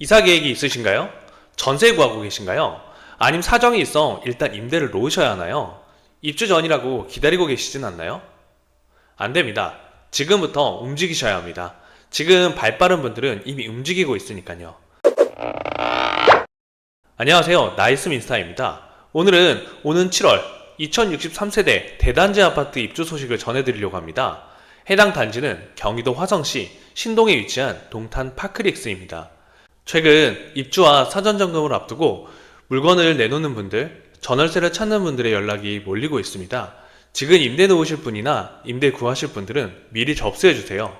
이사 계획이 있으신가요? 전세 구하고 계신가요? 아님 사정이 있어 일단 임대를 놓으셔야 하나요? 입주 전이라고 기다리고 계시진 않나요? 안 됩니다. 지금부터 움직이셔야 합니다. 지금 발 빠른 분들은 이미 움직이고 있으니까요. 안녕하세요. 나이스 민스타입니다. 오늘은 오는 7월 2063세대 대단지 아파트 입주 소식을 전해드리려고 합니다. 해당 단지는 경기도 화성시 신동에 위치한 동탄 파크릭스입니다. 최근 입주와 사전 점검을 앞두고 물건을 내놓는 분들, 전월세를 찾는 분들의 연락이 몰리고 있습니다. 지금 임대 놓으실 분이나 임대 구하실 분들은 미리 접수해 주세요.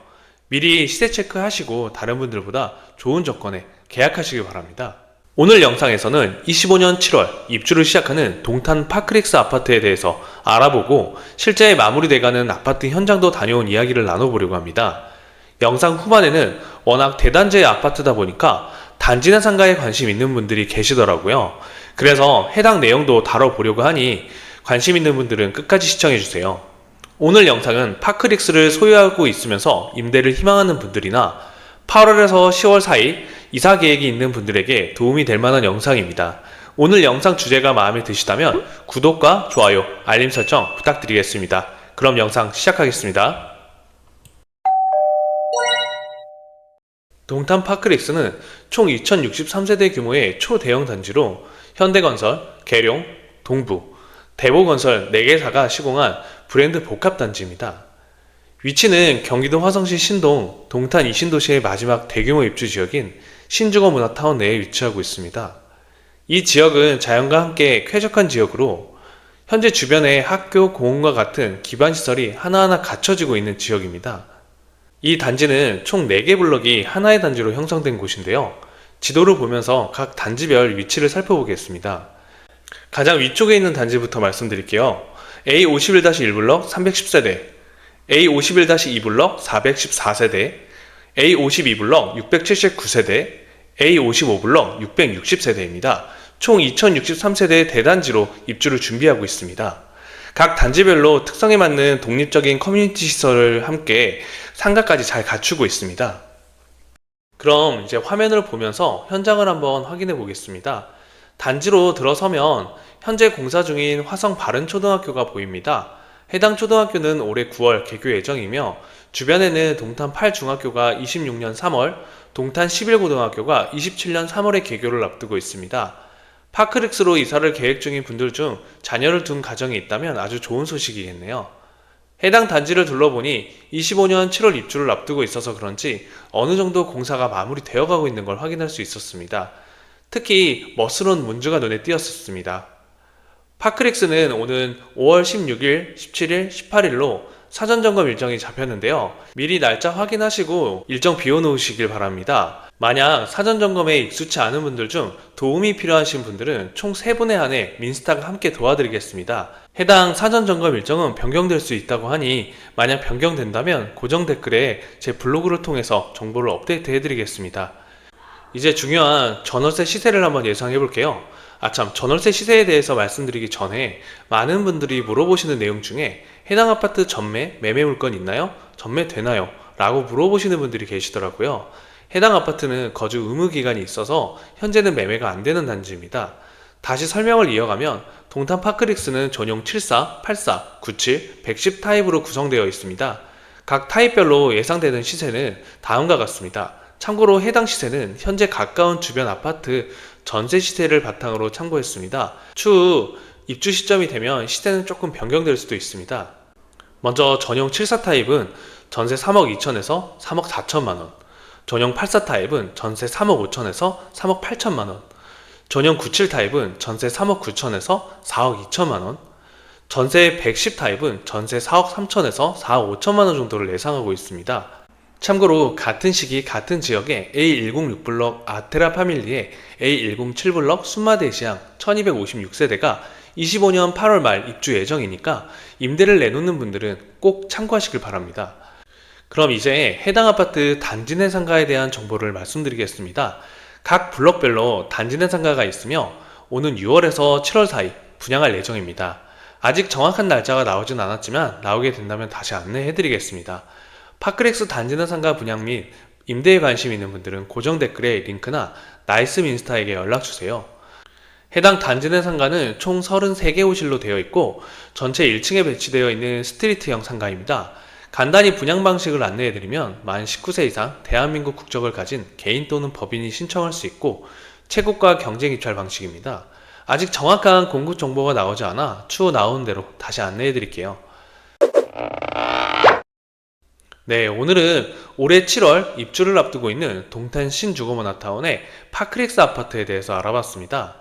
미리 시세 체크하시고 다른 분들보다 좋은 조건에 계약하시기 바랍니다. 오늘 영상에서는 25년 7월 입주를 시작하는 동탄 파크릭스 아파트에 대해서 알아보고 실제 마무리돼가는 아파트 현장도 다녀온 이야기를 나눠보려고 합니다. 영상 후반에는 워낙 대단지의 아파트다 보니까 단지 내 상가에 관심 있는 분들이 계시더라고요. 그래서 해당 내용도 다뤄보려고 하니 관심 있는 분들은 끝까지 시청해주세요. 오늘 영상은 파크릭스를 소유하고 있으면서 임대를 희망하는 분들이나 8월에서 10월 사이 이사 계획이 있는 분들에게 도움이 될 만한 영상입니다. 오늘 영상 주제가 마음에 드시다면 구독과 좋아요, 알림 설정 부탁드리겠습니다. 그럼 영상 시작하겠습니다. 동탄 파크릭스는 총 2063세대 규모의 초대형 단지로 현대건설, 계룡, 동부, 대보건설 4개사가 시공한 브랜드 복합 단지입니다. 위치는 경기도 화성시 신동, 동탄 이신도시의 마지막 대규모 입주 지역인 신주거 문화타운 내에 위치하고 있습니다. 이 지역은 자연과 함께 쾌적한 지역으로 현재 주변에 학교, 공원과 같은 기반시설이 하나하나 갖춰지고 있는 지역입니다. 이 단지는 총 4개 블럭이 하나의 단지로 형성된 곳인데요. 지도를 보면서 각 단지별 위치를 살펴보겠습니다. 가장 위쪽에 있는 단지부터 말씀드릴게요. A51-1블럭 310세대, A51-2블럭 414세대, A52블럭 679세대, A55블럭 660세대입니다. 총 2063세대의 대단지로 입주를 준비하고 있습니다. 각 단지별로 특성에 맞는 독립적인 커뮤니티 시설을 함께 상가까지 잘 갖추고 있습니다. 그럼 이제 화면을 보면서 현장을 한번 확인해 보겠습니다. 단지로 들어서면 현재 공사 중인 화성 바른초등학교가 보입니다. 해당 초등학교는 올해 9월 개교 예정이며 주변에는 동탄 8중학교가 26년 3월, 동탄 11고등학교가 27년 3월에 개교를 앞두고 있습니다. 파크릭스로 이사를 계획 중인 분들 중 자녀를 둔 가정이 있다면 아주 좋은 소식이겠네요. 해당 단지를 둘러보니 25년 7월 입주를 앞두고 있어서 그런지 어느 정도 공사가 마무리되어 가고 있는 걸 확인할 수 있었습니다. 특히 멋스러운 문주가 눈에 띄었습니다. 파크릭스는 오는 5월 16일, 17일, 18일로 사전 점검 일정이 잡혔는데요. 미리 날짜 확인하시고 일정 비워놓으시길 바랍니다. 만약 사전 점검에 익숙치 않은 분들 중 도움이 필요하신 분들은 총 3분에 한해 민스타가 함께 도와드리겠습니다. 해당 사전 점검 일정은 변경될 수 있다고 하니 만약 변경된다면 고정 댓글에 제 블로그를 통해서 정보를 업데이트 해드리겠습니다. 이제 중요한 전월세 시세를 한번 예상해 볼게요. 아참, 전월세 시세에 대해서 말씀드리기 전에 많은 분들이 물어보시는 내용 중에 해당 아파트 전매, 매매 물건 있나요? 전매 되나요? 라고 물어보시는 분들이 계시더라고요. 해당 아파트는 거주 의무 기간이 있어서 현재는 매매가 안 되는 단지입니다. 다시 설명을 이어가면 동탄 파크릭스는 전용 74, 84, 97, 110 타입으로 구성되어 있습니다. 각 타입별로 예상되는 시세는 다음과 같습니다. 참고로 해당 시세는 현재 가까운 주변 아파트 전세 시세를 바탕으로 참고했습니다. 추후 입주 시점이 되면 시세는 조금 변경될 수도 있습니다. 먼저 전용 74 타입은 전세 3억 2천에서 3억 4천만 원, 전용 84 타입은 전세 3억 5천에서 3억 8천만 원, 전용 97 타입은 전세 3억 9천에서 4억 2천만 원, 전세 110 타입은 전세 4억 3천에서 4억 5천만 원 정도를 예상하고 있습니다. 참고로 같은 시기 같은 지역에 A106블럭 아테라 파밀리의 A107블럭 순마대시양 1256세대가 25년 8월 말 입주 예정이니까 임대를 내놓는 분들은 꼭 참고하시길 바랍니다. 그럼 이제 해당 아파트 단지 내 상가에 대한 정보를 말씀드리겠습니다. 각 블럭별로 단지 내 상가가 있으며 오는 6월에서 7월 사이 분양할 예정입니다. 아직 정확한 날짜가 나오진 않았지만 나오게 된다면 다시 안내해 드리겠습니다. 파크렉스 단지 내 상가 분양 및 임대에 관심 있는 분들은 고정 댓글에 링크나 나이스 민스타에게 연락 주세요. 해당 단지 내 상가는 총 33개 호실로 되어 있고 전체 1층에 배치되어 있는 스트리트형 상가입니다. 간단히 분양 방식을 안내해 드리면 만 19세 이상 대한민국 국적을 가진 개인 또는 법인이 신청할 수 있고 채권과 경쟁 입찰 방식입니다. 아직 정확한 공급 정보가 나오지 않아 추후 나오는 대로 다시 안내해 드릴게요. 네, 오늘은 올해 7월 입주를 앞두고 있는 동탄 신주거모나타운의 파크릭스 아파트에 대해서 알아봤습니다.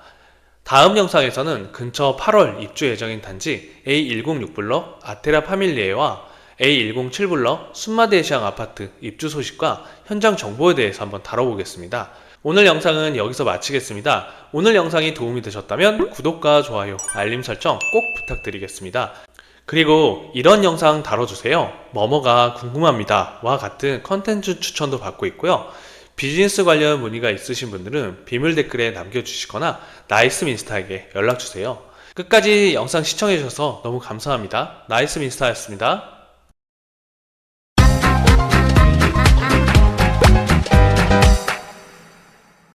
다음 영상에서는 근처 8월 입주 예정인 단지 A106블럭 아테라 파밀리에와 A107블럭 순마대시ang 아파트 입주 소식과 현장 정보에 대해서 한번 다뤄보겠습니다. 오늘 영상은 여기서 마치겠습니다. 오늘 영상이 도움이 되셨다면 구독과 좋아요, 알림 설정 꼭 부탁드리겠습니다. 그리고 이런 영상 다뤄주세요. 뭐뭐가 궁금합니다. 와 같은 컨텐츠 추천도 받고 있고요. 비즈니스 관련 문의가 있으신 분들은 비밀 댓글에 남겨주시거나 나이스 민스타에게 연락주세요. 끝까지 영상 시청해주셔서 너무 감사합니다. 나이스 민스타였습니다.